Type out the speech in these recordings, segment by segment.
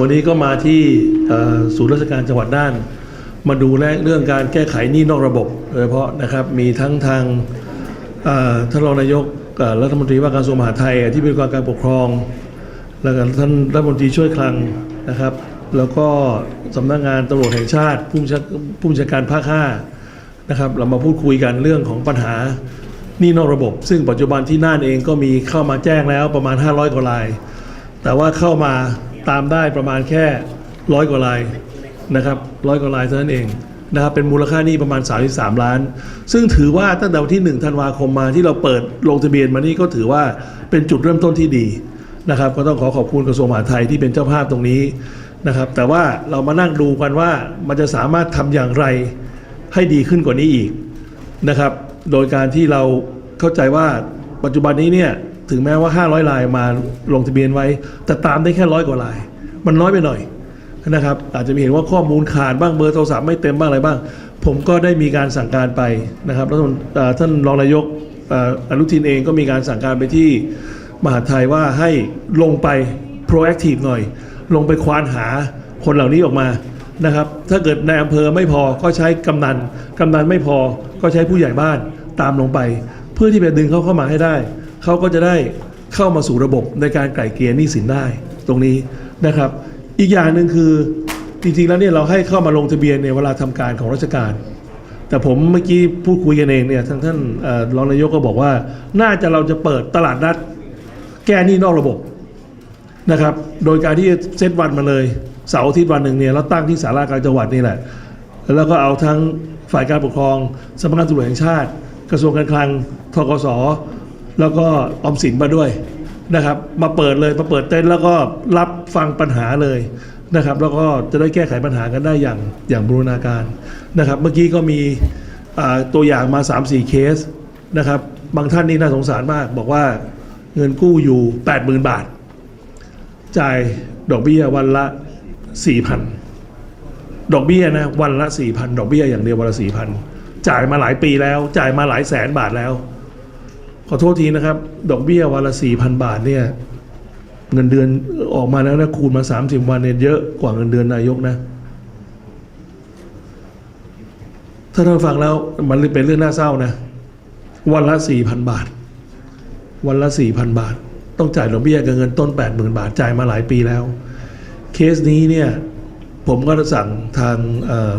วันนี้ก็มาที่ศูนย์ราชการจังหวัดน่าน มาดูแลเรื่องการแก้ไขหนี้นอกระบบโดยเฉพาะนะครับมีทั้งทางท่านรองนายกรัฐมนตรีว่าการกระทรวงมหาดไทยที่เป็นการการปกครอง แล้วก็ท่านรัฐมนตรีช่วยคลังนะครับ แล้วก็สำนักงานตำรวจแห่งชาติผู้บัญชาผู้บัญชาการภาคห้านะครับเรามาพูดคุยกันเรื่องของปัญหาหนี้นอกระบบ ซึ่งปัจจุบันที่น่านเองก็มีเข้ามาแจ้งแล้วประมาณ 500กว่าราย แต่ว่าเข้ามา ตามได้ประมาณแค่ร้อยกว่ารายนะครับร้อยกว่ารายเท่านั้นเองนะครับเป็นมูลค่านี้ประมาณ 33 ล้าน ซึ่งถือว่าตั้งแต่วันที่ 1 ธันวาคมมาที่เราเปิดลงทะเบียนมานี่ก็ถือว่าเป็นจุดเริ่มต้นที่ดีนะครับ ก็ต้องขอขอบคุณกระทรวงมหาดไทยที่เป็นเจ้าภาพตรงนี้นะครับ แต่ว่าเรามานั่งดูกันว่ามันจะสามารถทำอย่างไรให้ดีขึ้นกว่านี้อีกนะครับ โดยการที่เราเข้าใจว่าปัจจุบันนี้เนี่ย ถึงแม้ว่า 500 ลายมาลงทะเบียนไว้ แต่ตามได้แค่ร้อยกว่าลาย มันน้อยไปหน่อยนะครับอาจจะมีเห็นว่าข้อมูลขาดบ้างเบอร์โทรศัพท์ไม่เต็มบ้างอะไรบ้าง ผมก็ได้มีการสั่งการไปนะครับแล้วท่านรองนายกอนุทินเองก็มีการสั่งการไปที่มหาดไทยว่าให้ลงไป proactive หน่อย ลงไปควานหาคนเหล่านี้ออกมานะครับถ้าเกิดในอำเภอไม่พอก็ใช้กำนันกำนันไม่พอก็ใช้ผู้ใหญ่บ้านตามลงไป เพื่อที่จะดึงเขาเข้ามาให้ได้ เขาก็จะได้เข้ามาสู่ระบบในการไกล่เกลี่ยหนี้สินได้ตรงนี้นะครับ อีกอย่างหนึ่งคือจริงๆแล้วเนี่ยเราให้เข้ามาลงทะเบียนในเวลาทำการของราชการ แต่ผมเมื่อกี้พูดคุยกันเองเนี่ยทางท่านรองนายกก็บอกว่า น่าจะเราจะเปิดตลาดนัด แก้หนี้นอกระบบนะครับ โดยการที่เซตวันมาเลยเสาร์อาทิตย์วันหนึ่งเนี่ยเราตั้งที่สารากางจังหวัดนี่แหละ แล้วก็เอาทั้งฝ่ายการปกครองสำนักงานตำรวจแห่งชาติ กระทรวงการคลังทกส แล้วก็ออมสินมาด้วยนะครับ มาเปิดเลยมาเปิดเต้นท์แล้วก็รับฟังปัญหาเลยนะครับ แล้วก็จะได้แก้ไขปัญหากันได้อย่างอย่างบูรณาการนะครับ เมื่อกี้ก็มีตัวอย่างมา 3-4 เคสนะครับ บางท่านนี่น่าสงสารมาก บอกว่าเงินกู้อยู่ 80,000 บาท จ่ายดอกเบี้ยวันละ 4,000 ดอกเบี้ยนะวันละ 4,000 ดอกเบี้ยอย่างเดียววันละ 4,000 จ่ายมาหลายปีแล้ว จ่ายมาหลายแสนบาทแล้ว ขอโทษทีนะครับ ดอกเบี้ยวันละ4,000บาทเนี่ย เงินเดือนออกมาแล้วนะคูณมา30วันเนี่ยเยอะกว่าเงินเดือนนายกนะ ถ้าท่านฟังแล้วมันเป็นเรื่องน่าเศร้านะ วันละ4,000บาท วันละ4,000บาท ต้องจ่ายดอกเบี้ยกับเงินต้น80,000บาทจ่ายมาหลายปีแล้ว เคสนี้เนี่ยผมก็สั่งทาง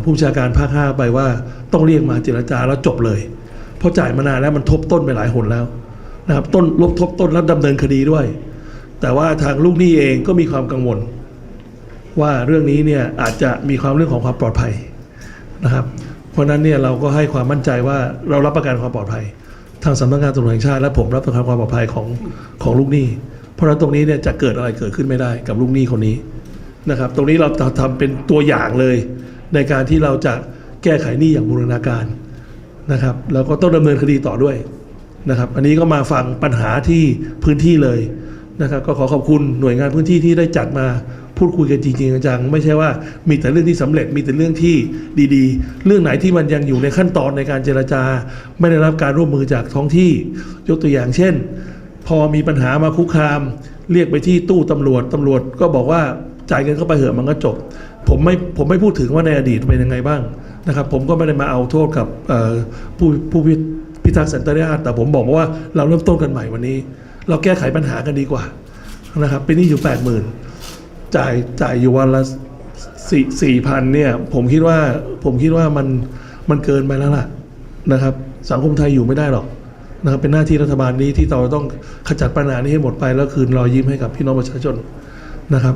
ผู้บัญชาการภาค5ไปว่าต้องเรียกมาเจรจาแล้วจบเลย เพราะจ่ายมานานแล้วมันทบต้นไปหลายหนแล้วนะครับต้นลบทบต้นแล้วดำเนินคดีด้วย แต่ว่าทางลูกหนี้เองก็มีความกังวล ว่าเรื่องนี้เนี่ยอาจจะมีความเรื่องของความปลอดภัยนะครับเพราะฉะนั้นเนี่ยเราก็ให้ความมั่นใจว่าเรารับประกันความปลอดภัย ทางสำนักงานตำรวจแห่งชาติและผมรับประกันความปลอดภัยของของลูกหนี้ เพราะฉะนั้นตรงนี้เนี่ยจะเกิดอะไรเกิดขึ้นไม่ได้กับลูกหนี้คนนี้นะครับ ตรงนี้เราทำเป็นตัวอย่างเลย ในการที่เราจะแก้ไขหนี้อย่างบูรณาการ นะครับแล้วก็ต้องดำเนินคดีต่อด้วยนะครับ อันนี้ก็มาฟังปัญหาที่พื้นที่เลยนะครับ ก็ขอขอบคุณหน่วยงานพื้นที่ที่ได้จัดมาพูดคุยกันจริงๆจังๆไม่ใช่ว่ามีแต่เรื่องที่สำเร็จมีแต่เรื่องที่ดีๆ เรื่องไหนที่มันยังอยู่ในขั้นตอนในการเจรจา ไม่ได้รับการร่วมมือจากท้องที่ ยกตัวอย่างเช่น พอมีปัญหามาคุกคาม เรียกไปที่ตู้ตำรวจตำรวจก็บอกว่าจ่ายเงินเข้าไปเหอะมันก็จบ ผมไม่ผมไม่พูดถึงว่าในอดีตเป็นยังไงบ้าง นะครับผมก็ไม่ได้มาเอาโทษกับผู้ผู้พิพทักษ์สันติราษฎร์แต่ผมบอกว่าเราเริ่มต้นกันใหม่วันนี้ เราแก้ไขปัญหากันดีกว่านะครับเป็นนี้อยู่แปดหมื่นจ่ายจ่ายอยู่วันละสี่สี่พันเนี่ยผมคิดว่าผมคิดว่ามันมันเกินไปแล้วล่ะนะครับ สังคมไทยอยู่ไม่ได้หรอกนะครับเป็นหน้าที่รัฐบาลนี้ที่เราต้องขจัดปัญหานี้ให้หมดไปแล้วคืนรอยยิ้มให้กับพี่น้องประชาชนนะครับ